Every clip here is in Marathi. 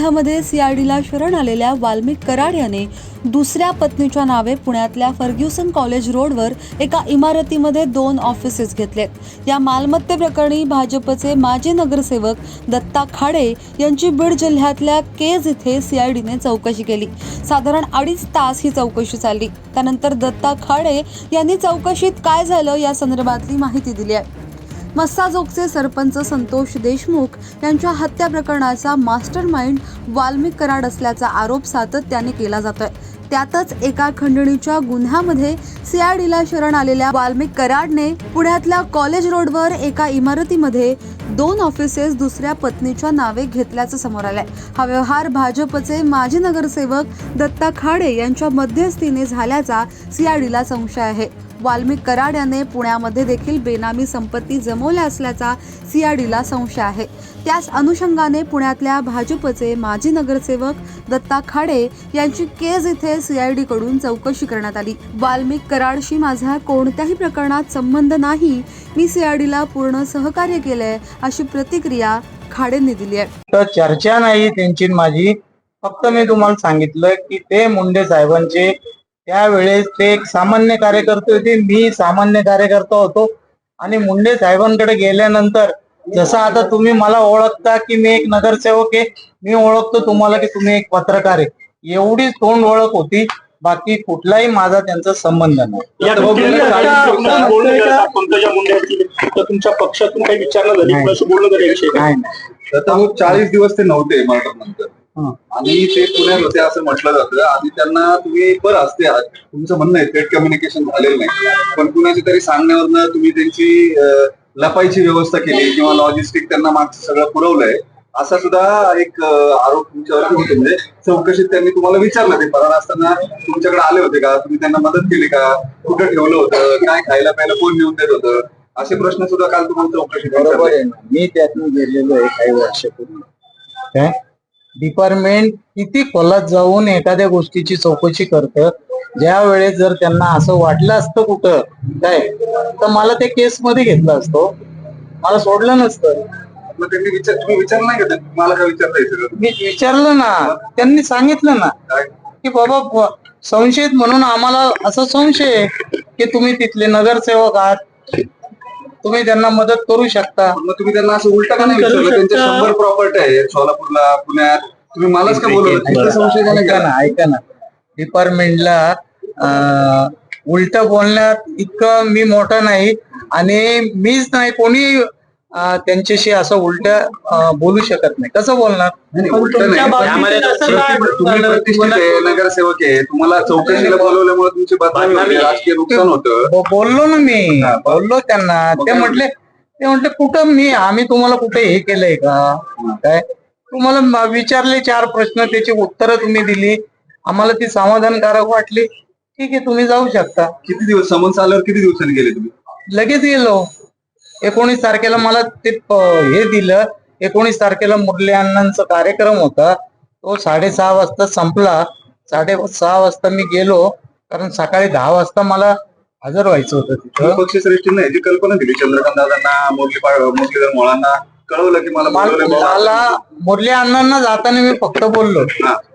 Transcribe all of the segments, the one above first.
गुन्ह्यामध्ये सीआयडीला शरण आलेल्या वाल्मिक कराड याने दुसऱ्या पत्नीच्या नावे पुण्यातल्या फर्ग्युसन कॉलेज रोडवर एका इमारतीमध्ये दोन ऑफिसेस घेतलेत या मालमत्तेप्रकरणी भाजपचे माजी नगरसेवक दत्ता खाडे यांची बीड जिल्ह्यातल्या केज इथे सीआयडीने चौकशी केली. साधारण अडीच तास ही चौकशी चालली. त्यानंतर दत्ता खाडे यांनी चौकशीत काय झालं या संदर्भातली माहिती दिली आहे. मस्साजोगचे सरपंच संतोष देशमुख यांच्या हत्या प्रकरणाचा मास्टर माइंड वाल्मिक कराड असल्याचा आरोप सातत्याने केला जातोय. त्यातच एका खंडणीच्या गुन्ह्यामध्ये सीआयडीला शरण आलेल्या वाल्मिक कराडने पुण्यातल्या कॉलेज रोडवर एका इमारतीमध्ये दोन ऑफिसेस दुसऱ्या पत्नीच्या नावे घेतल्याचं समोर आलंय. हा व्यवहार भाजपचे माजी नगरसेवक दत्ता खाडे यांच्या मध्यस्थीने झाल्याचा सीआयडीला संशय आहे. वाल्मिक कराड याने पुण्यामध्ये देखील बेनामी संपत्ती जमवल्या असल्याचा सीआयडीला संशय आहे. त्याच अनुषंगाने पुण्यातल्या भाजपचे माजी नगरसेवक दत्ता खाडे यांची केज इथे सीआयडी कडून चौकशी करण्यात आली. वाल्मिक कराडशी माझा कोणत्याही प्रकरणात संबंध नाही. मी सीआयडीला पूर्ण सहकार्य केलंय अशी प्रतिक्रिया खाडेंनी दिली आहे. चर्चा नाही त्यांची माझी. फक्त मी तुम्हाला सांगितलं की ते मुंडे साहेबांचे त्यावेळेस ते एक सामान्य कार्यकर्ते होते. मी सामान्य कार्यकर्ता होतो. आणि मुंडे साहेबांकडे गेल्यानंतर जसं आता तुम्ही मला ओळखता की मी एक नगरसेवक आहे मी ओळखतो तुम्हाला की तुम्ही एक पत्रकार आहे. एवढीच तोंड ओळख होती. बाकी कुठलाही माझा त्यांचा संबंध नाही. तुमच्या पक्षातून काही विचारणा झाली? नाही. चाळीस दिवस ते नव्हते मर्डर नंतर हं. आणि ते पुण्यात होते असं म्हटलं जातं. आणि त्यांना तुम्ही बरं असते आज तुमचं म्हणणं आहे थेट कम्युनिकेशन झालेलं नाही. पण कुणाच्या तरी सांगण्यावरनं तुम्ही त्यांची लपायची व्यवस्था केली किंवा लॉजिस्टिक त्यांना मागचं सगळं पुरवलंय असा सुद्धा एक आरोप तुमच्यावर होतो. म्हणजे चौकशीत त्यांनी तुम्हाला विचारलं ते. फरार असताना तुमच्याकडे आले होते का? तुम्ही त्यांना मदत केली का? कुठं ठेवलं होतं? काय खायला प्यायला कोण नेऊन देत होतं? असे प्रश्न सुद्धा काल तुम्हाला चौकशीत बरोबर. आहे ना. मी त्यातून गेलेलो आहे काही वर्षापूर्वी. डिपार्टमेंट किती खोलात जाऊन एखाद्या गोष्टीची चौकशी करतं ज्या वेळेस जर त्यांना असं वाटलं असतं कुठं काय तर मला ते केस मध्ये घेतलं असतो. मला सोडलं नसतं. मग त्यांनी विचार तुम्ही विचार नाही का मला काय विचारता येतं मी विचारलं ना. त्यांनी सांगितलं ना. काय? की बाबा ब- संशयित म्हणून आम्हाला असं संशय आहे की तुम्ही तिथले नगरसेवक आहात. तुम्ही त्यांना मदत करू शकता. मग तुम्ही त्यांना असं उलटा का नाही विचारलं? त्यांच्या. शंभर प्रॉपर्टी आहे. सोलापूरला पुण्यात. तुम्ही मलाच का बोलवलं? संशय ऐका? ना ऐका ना. डिपार्टमेंटला उलट बोलण्यात इतकं मी मोठा नाही आणि मीच नाही कोणी त्यांच्याशी असं उलट बोलू शकत नाही. कसं बोलणार? नगरसेवक आहे. तुम्हाला चौकशीला बोलवल्यामुळे तुमची बदनामी होते. राजकीय नुकसान होतं. बोललो ना मी. बोललो त्यांना. ते म्हटले ते म्हटले कुठं मी आम्ही तुम्हाला कुठे हे केलंय का? काय? तुम्हाला विचारले चार प्रश्न त्याची उत्तरं तुम्ही दिली. आम्हाला ती समाधानकारक वाटली. ठीक आहे तुम्ही जाऊ शकता. किती दिवस समन्स आल्यावर किती दिवसांनी गेले तुम्ही? लगेच गेलो. एकोणीस तारखेला मला ते हे दिलं. एकोणीस तारखेला मुरली अण्णांचा कार्यक्रम होता. तो साडेसहा वाजता संपला. साडे सहा वाजता मी गेलो. कारण सकाळी दहा वाजता मला हजर व्हायचं होतं तिथं. पक्षश्रेष्ठींना याची कल्पना दिली चंद्रकांत दादांना मुरली पा- मुरलीधर मोळांना? कळवलं की मला मला मुरली अण्णांना जाताना मी फक्त बोललो.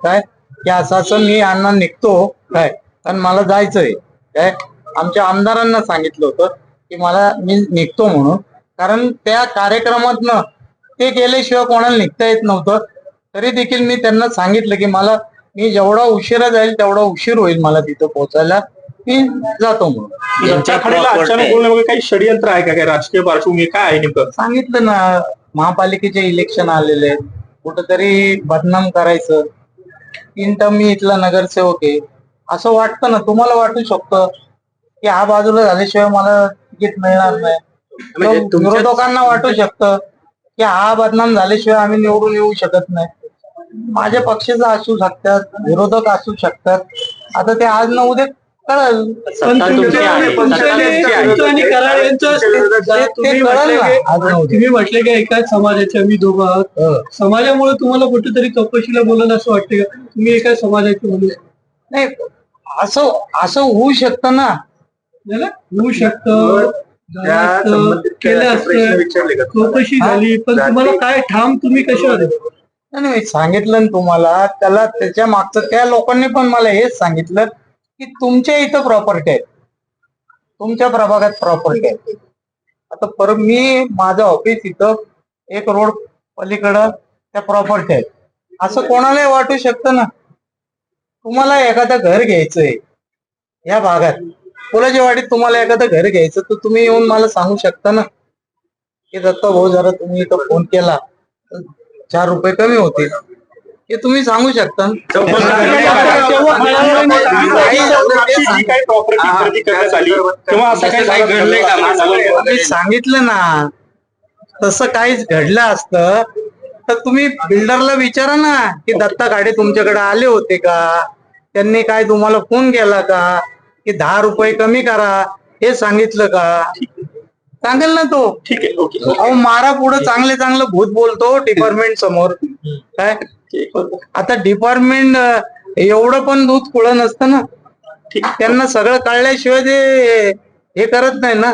काय? की असं असं मी अण्णा निघतो. काय? कारण मला जायचंय. काय? आमच्या आमदारांना सांगितलं होतं. की मला मी निघतो म्हणून. कारण त्या कार्यक्रमातनं ते गेल्याशिवाय कोणाला निघता येत नव्हतं. तरी देखील मी त्यांना सांगितलं की मला मी जेवढा उशिरा जाईल तेवढा उशीर होईल मला तिथं पोहोचायला. मी जातो म्हणून. अचानक बोलणं वगैरे काही षडयंत्र आहे का? काही राजकीय पार्श्वभूमी काय आहे नेमकं? सांगितलं ना महापालिकेचे इलेक्शन आलेले आहेत. कुठंतरी बदनाम करायचं. तीन टर्म मी इथला नगरसेवक आहे. असं वाटतं ना तुम्हाला वाटू शकतं की हा बाजूला झाल्याशिवाय मला तिकीट मिळणार नाही. म्हणजे तुमच्या- विरोधकांना वाटू शकतं की हा बदनाम झाल्याशिवाय आम्ही निवडून येऊ शकत नाही. माझ्या पक्षाचं असू शकतात विरोधक असू शकतात. आता ते आज न उद्या कळल. सत्ता तुमची आहे. पण सत्ता तुमच्या- तुमची आहे. तुमचं आणि कराड यांचं ते- ते तुम्ही कळलं म्हटले ना, की- आज न उद्या. तुम्ही म्हटले की एकाच समाजाचे आम्ही दोघं आहोत. हं. समाजामुळे तुम्हाला कुठेतरी चौकशीला बोलणं असं वाटतं का? तुम्ही एकाच समाजाचे म्हणून नाही असं असं होऊ शकतं ना. होऊ शकतं. संबंधित केलं असतं? चौकशी झाली पण तुम्हाला काय ठाम तुम्ही कशावर? नाही, सांगितलं ना तुम्हाला त्याला त्याच्या मागचं त्या लोकांनी पण मला हेच सांगितलं की तुमच्या इथं प्रॉपर्टी आहे. तुमच्या प्रभागात प्रॉपर्टी आहे. आता परत मी माझं ऑफिस इथं एक रोड पलीकडं त्या प्रॉपर्टी आहेत. असं कोणालाही वाटू शकतं ना. तुम्हाला एखादं घर घ्यायचंय या भागात. फुलाच्या वाडीत तुम्हाला एखादं घर घ्यायचं तर तुम्ही येऊन मला सांगू शकता ना? की दत्ता भाऊ जरा तुम्ही इथं फोन केला तर चार रुपये कमी होतील. हे तुम्ही सांगू शकता मी सांगितलं ना तसं काहीच घडलं असतं तर तुम्ही बिल्डरला विचारा ना की दत्ता गाडे तुमच्याकडे आले होते का? त्यांनी काय तुम्हाला फोन केला का? की दहा रुपये कमी करा हे सांगितलं का? सांगेल ना तो. ठीक आहे ओके अहो मारा पुढे चांगले चांगलं भूत बोलतो डिपार्टमेंट समोर. काय? आता डिपार्टमेंट एवढं पण दूध कुळं नसतं ना. त्यांना सगळं कळल्याशिवाय ते हे करत नाही ना.